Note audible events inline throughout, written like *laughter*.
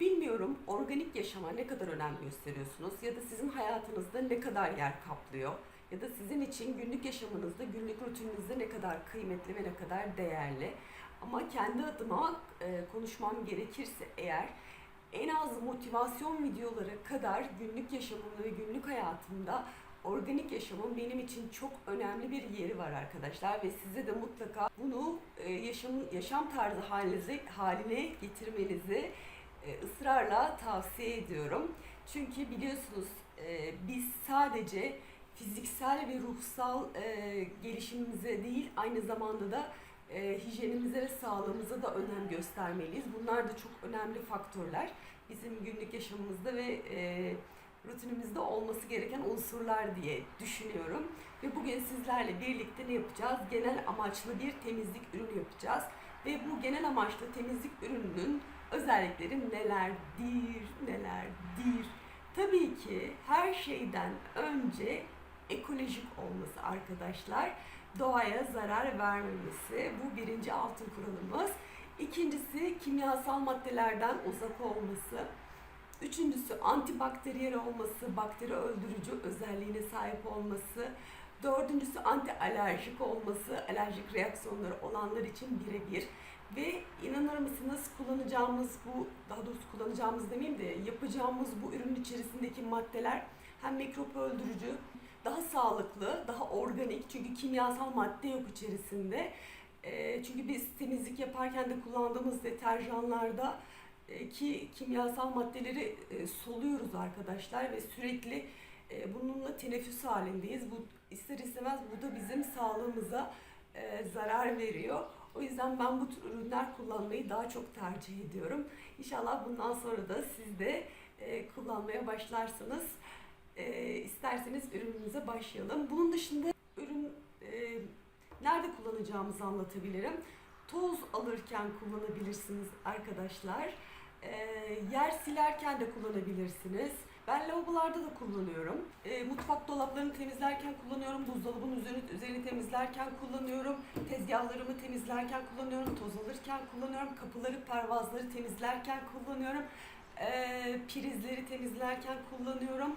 Bilmiyorum organik yaşama ne kadar önem gösteriyorsunuz ya da sizin hayatınızda ne kadar yer kaplıyor ya da sizin için günlük yaşamınızda, günlük rutininizde ne kadar kıymetli ve ne kadar değerli. Ama kendi adıma e, konuşmam gerekirse eğer en az motivasyon videoları kadar günlük yaşamımda ve günlük hayatımda organik yaşamın benim için çok önemli bir yeri var arkadaşlar ve size de mutlaka bunu e, yaşam yaşam tarzı halinize, haline getirmenizi e, ısrarla tavsiye ediyorum. Çünkü biliyorsunuz e, biz sadece fiziksel ve ruhsal e, gelişimimize değil aynı zamanda da e, hijyenimize ve sağlığımıza da önem göstermeliyiz. Bunlar da çok önemli faktörler. Bizim günlük yaşamımızda ve e, rutinimizde olması gereken unsurlar diye düşünüyorum. Ve bugün sizlerle birlikte ne yapacağız? Genel amaçlı bir temizlik ürünü yapacağız. Ve bu genel amaçlı temizlik ürününün özellikleri nelerdir, nelerdir? Tabii ki her şeyden önce ekolojik olması arkadaşlar. Doğaya zarar vermemesi. Bu birinci altın kuralımız. İkincisi kimyasal maddelerden uzak olması. Üçüncüsü antibakteriyel olması, bakteri öldürücü özelliğine sahip olması. Dördüncüsü anti alerjik olması, alerjik reaksiyonları olanlar için birebir. Ve inanır mısınız kullanacağımız bu, daha doğrusu kullanacağımız demeyeyim de yapacağımız bu ürün içerisindeki maddeler hem mikrop öldürücü, daha sağlıklı, daha organik çünkü kimyasal madde yok içerisinde. Çünkü biz temizlik yaparken de kullandığımız deterjanlarda ki kimyasal maddeleri soluyoruz arkadaşlar ve sürekli bununla teneffüs halindeyiz. Bu ister istemez bu da bizim sağlığımıza zarar veriyor. O yüzden ben bu tür ürünler kullanmayı daha çok tercih ediyorum. İnşallah bundan sonra da siz de e, kullanmaya başlarsınız. E, isterseniz ürünümüze başlayalım. Bunun dışında ürün e, nerede kullanacağımızı anlatabilirim. Toz alırken kullanabilirsiniz arkadaşlar. E, yer silerken de kullanabilirsiniz. Ben lavabolarda da kullanıyorum. E, mutfak dolaplarını temizlerken kullanıyorum. Buzdolabının üzerini, üzerini temizlerken kullanıyorum. Tezgahlarımı temizlerken kullanıyorum. Toz alırken kullanıyorum. Kapıları, pervazları temizlerken kullanıyorum. E, prizleri temizlerken kullanıyorum.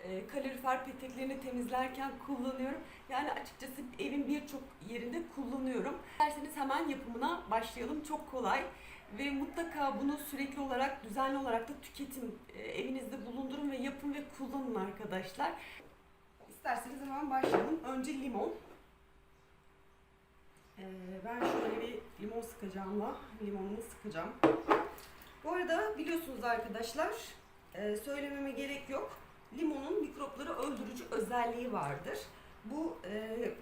E, kalorifer peteklerini temizlerken kullanıyorum. Yani açıkçası evin birçok yerinde kullanıyorum. İsterseniz hemen yapımına başlayalım. Çok kolay ve mutlaka bunu sürekli olarak, düzenli olarak da tüketin. E, evinizde bulundurun ve yapın ve kullanın arkadaşlar. İsterseniz hemen başlayalım. Önce limon. E, ben şöyle bir limon sıkacağımla limonumu sıkacağım. Bu arada biliyorsunuz arkadaşlar, e, söylememe gerek yok. Limonun mikropları öldürücü özelliği vardır. Bu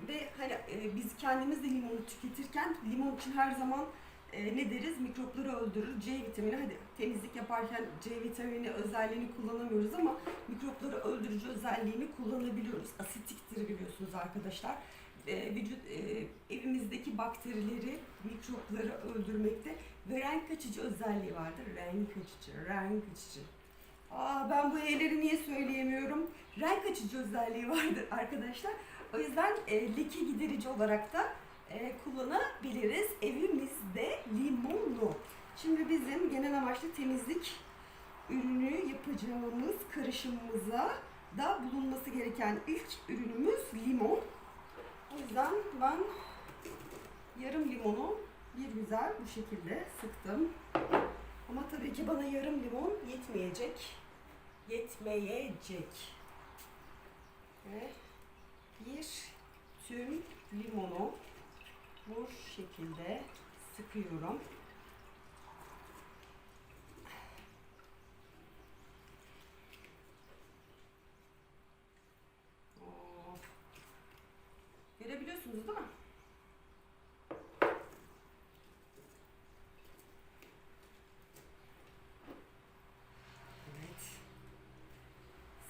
ve hani biz kendimiz de limonu tüketirken limon için her zaman e, ne deriz? Mikropları öldürür. C vitamini hadi temizlik yaparken C vitamini özelliğini kullanamıyoruz ama mikropları öldürücü özelliğini kullanabiliyoruz. Asitiktir biliyorsunuz arkadaşlar. E, vücut e, evimizdeki bakterileri, mikropları öldürmekte ve renk açıcı özelliği vardır. Renk açıcı, renk açıcı. Aa ben bu E'leri niye söyleyemiyorum? Renk açıcı özelliği vardır *laughs* arkadaşlar. O yüzden e, leke giderici olarak da e, kullanabiliriz evimizde limonlu. Şimdi bizim genel amaçlı temizlik ürünü yapacağımız karışımımıza da bulunması gereken ilk ürünümüz limon. O yüzden ben yarım limonu bir güzel bu şekilde sıktım. Ama tabii ki bana yarım limon yetmeyecek. Yetmeyecek. Ve bir tüm limonu bu şekilde sıkıyorum. Görebiliyorsunuz değil mi? Evet.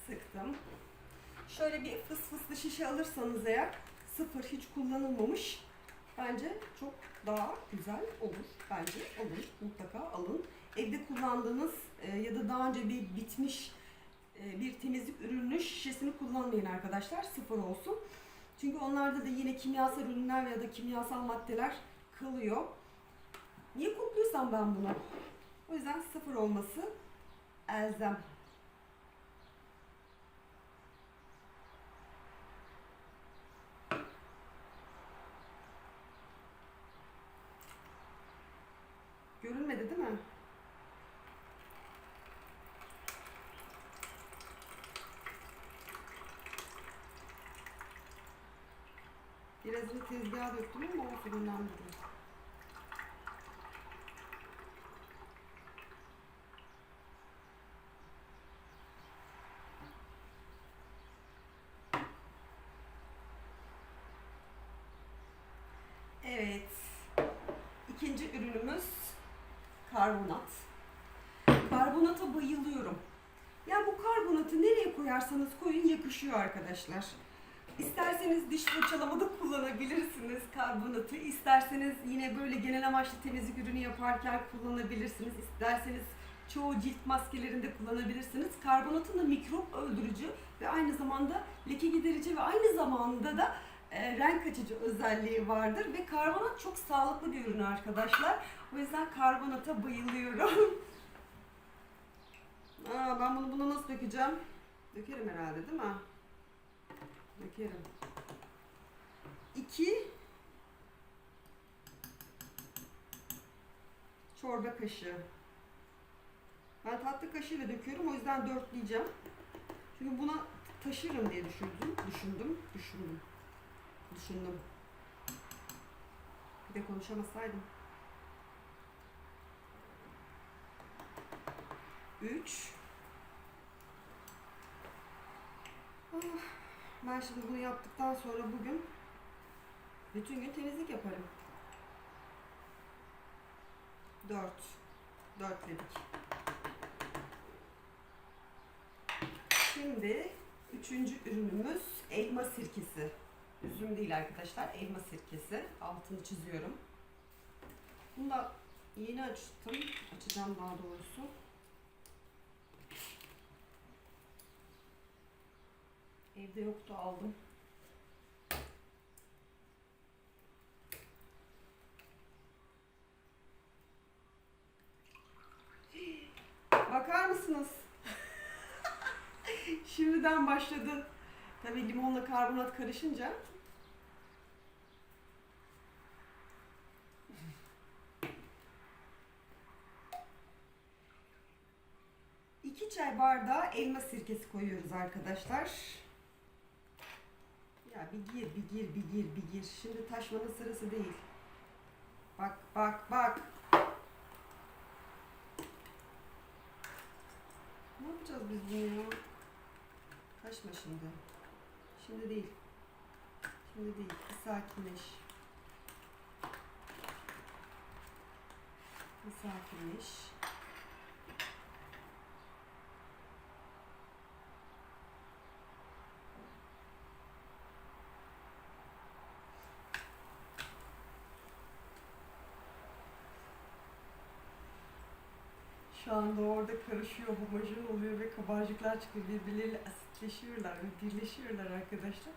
Sıktım. Şöyle bir fıs fıslı şişe alırsanız eğer sıfır hiç kullanılmamış bence çok daha güzel olur. Bence olur. Mutlaka alın. Evde kullandığınız e, ya da daha önce bir bitmiş e, bir temizlik ürününün şişesini kullanmayın arkadaşlar. Sıfır olsun. Çünkü onlarda da yine kimyasal ürünler ya da kimyasal maddeler kalıyor. Niye kokluyorsam ben bunu? O yüzden sıfır olması elzem. Görünmedi değil mi? Birazını tezgaha döktüm ama o fırından duruyor. Evet. İkinci ürünümüz karbonat. Karbonata bayılıyorum. Ya bu karbonatı nereye koyarsanız koyun yakışıyor arkadaşlar. İsterseniz diş fırçalamada kullanabilirsiniz karbonatı. İsterseniz yine böyle genel amaçlı temizlik ürünü yaparken kullanabilirsiniz. İsterseniz çoğu cilt maskelerinde kullanabilirsiniz. Karbonatın da mikrop öldürücü ve aynı zamanda leke giderici ve aynı zamanda da e, renk açıcı özelliği vardır ve karbonat çok sağlıklı bir ürün arkadaşlar. O yüzden karbonata bayılıyorum. *laughs* Aa, ben bunu buna nasıl dökeceğim? Dökerim herhalde değil mi? Dökerim. İki çorba kaşığı. Ben tatlı kaşığıyla döküyorum o yüzden dörtleyeceğim. Çünkü buna taşırım diye düşündüm. Düşündüm. Düşündüm. Düşündüm. Bir de konuşamasaydım. Üç. Ah, Ben şimdi bunu yaptıktan sonra bugün bütün gün temizlik yaparım. Dört. Dört dedik. Şimdi üçüncü ürünümüz elma sirkesi. Üzüm değil arkadaşlar, elma sirkesi. Altını çiziyorum. Bunu da yeni açtım. Açacağım daha doğrusu. Evde yoktu aldım. Bakar mısınız? *laughs* Şimdiden başladı. Tabii limonla karbonat karışınca. İki çay bardağı elma sirkesi koyuyoruz arkadaşlar. Ya bir gir, bir gir, bir gir, bir gir. Şimdi taşmanın sırası değil. Bak, bak, bak. Ne yapacağız biz bunu ya? Kaçma şimdi. Şimdi değil. Şimdi değil. Bir sakinleş. Bir sakinleş. Şu anda orada karışıyor, homojen oluyor ve kabarcıklar çıkıyor. Birbirleriyle asitleşiyorlar ve birleşiyorlar arkadaşlar.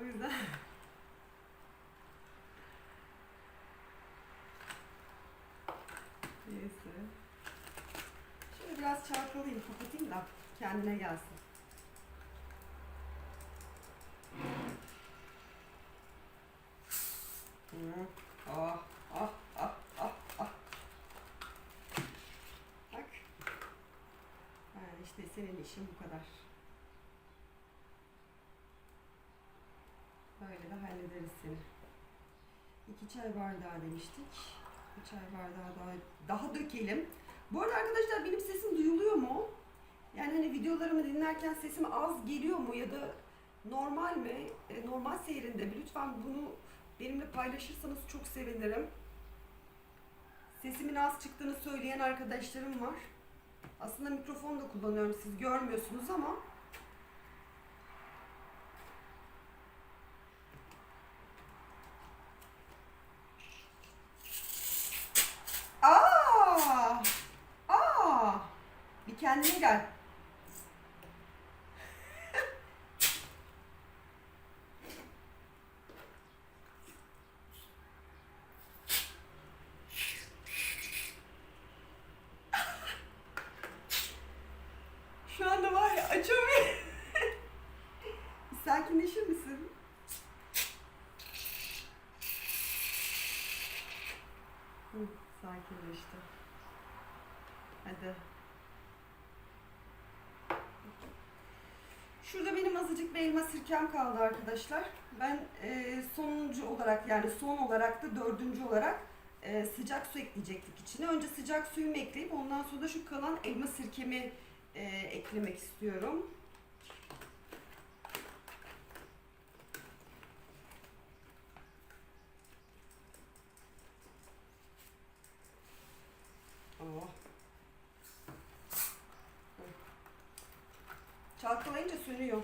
O yüzden *laughs* Neyse. Şöyle biraz çarpalayayım, kapatayım da kendine gelsin. Böyle de hallederiz seni. İki çay bardağı demiştik. Bir çay bardağı daha, daha dökelim. Bu arada arkadaşlar benim sesim duyuluyor mu? Yani hani videolarımı dinlerken sesim az geliyor mu ya da normal mi? E, normal seyrinde mi? Lütfen bunu benimle paylaşırsanız çok sevinirim. Sesimin az çıktığını söyleyen arkadaşlarım var. Aslında mikrofon da kullanıyorum. Siz görmüyorsunuz ama Aa! Aa! Bir kendine gel. Hı, sakinleşti. Hadi. Şurada benim azıcık bir elma sirkem kaldı arkadaşlar. Ben e, sonuncu olarak yani son olarak da dördüncü olarak e, sıcak su ekleyecektik içine. Önce sıcak suyumu ekleyip ondan sonra da şu kalan elma sirkemi e, eklemek istiyorum. Çalkalayınca sönüyor.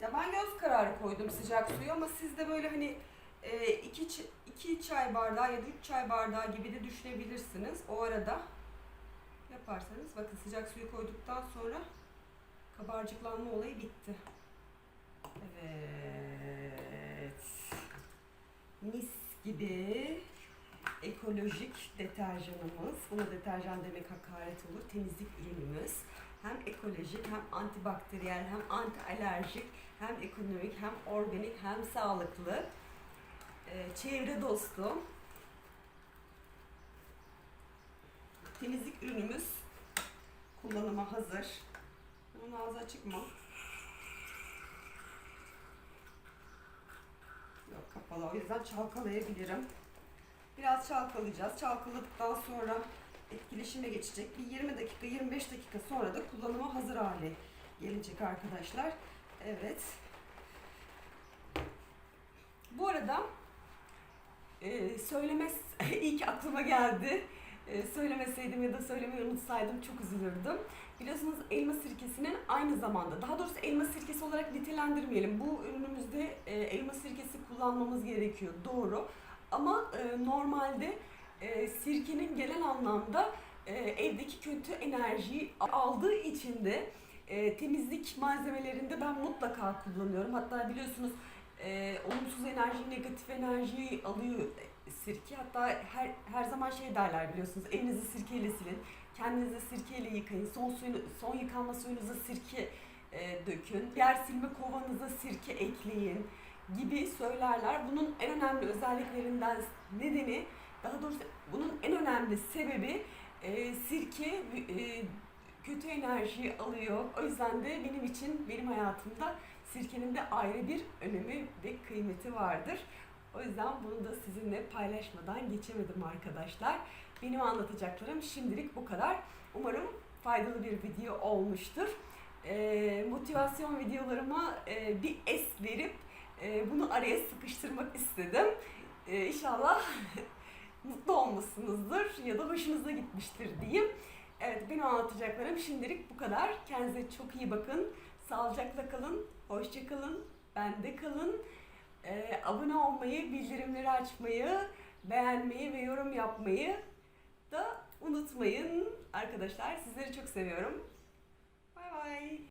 Ya ben göz kararı koydum sıcak suyu ama siz de böyle hani e, iki, iki çay bardağı ya da üç çay bardağı gibi de düşünebilirsiniz. O arada yaparsanız bakın sıcak suyu koyduktan sonra kabarcıklanma olayı bitti. Evet. Mis gibi ekolojik deterjanımız. Buna deterjan demek hakaret olur. Temizlik ürünümüz. Hem ekolojik hem antibakteriyel hem anti alerjik hem ekonomik hem organik hem sağlıklı. Ee, çevre dostu. Temizlik ürünümüz kullanıma hazır. Bunun ağzı açık mı? Yok kapalı. O yüzden çalkalayabilirim. Biraz çalkalayacağız. Çalkaladıktan sonra etkileşime geçecek. Bir 20 dakika, 25 dakika sonra da kullanıma hazır hale gelecek arkadaşlar. Evet. Bu arada e, söylemez *laughs* ilk aklıma geldi. E, söylemeseydim ya da söylemeyi unutsaydım çok üzülürdüm. Biliyorsunuz elma sirkesinin aynı zamanda, daha doğrusu elma sirkesi olarak nitelendirmeyelim. Bu ürünümüzde e, elma sirkesi kullanmamız gerekiyor, doğru. Ama e, normalde sirkenin genel anlamda evdeki kötü enerjiyi aldığı için de temizlik malzemelerinde ben mutlaka kullanıyorum. Hatta biliyorsunuz olumsuz enerjiyi, negatif enerjiyi alıyor sirke. Hatta her her zaman şey derler biliyorsunuz. Evinizi sirkeyle silin, kendinizi sirkeyle yıkayın, son suyunu, son yıkanma suyunuza sirke e, dökün, yer silme kovanıza sirke ekleyin gibi söylerler. Bunun en önemli özelliklerinden nedeni, daha doğrusu bunun en önemli sebebi e, sirke e, kötü enerjiyi alıyor. O yüzden de benim için, benim hayatımda sirkenin de ayrı bir önemi ve kıymeti vardır. O yüzden bunu da sizinle paylaşmadan geçemedim arkadaşlar. Benim anlatacaklarım şimdilik bu kadar. Umarım faydalı bir video olmuştur. Ee, motivasyon videolarıma e, bir es verip e, bunu araya sıkıştırmak istedim. E, inşallah *laughs* mutlu olmuşsunuzdur ya da hoşunuza gitmiştir diyeyim. Evet benim anlatacaklarım şimdilik bu kadar. Kendinize çok iyi bakın. Sağlıcakla kalın. Hoşça kalın. Bende kalın. Ee, abone olmayı, bildirimleri açmayı, beğenmeyi ve yorum yapmayı da unutmayın. Arkadaşlar sizleri çok seviyorum. Bay bay.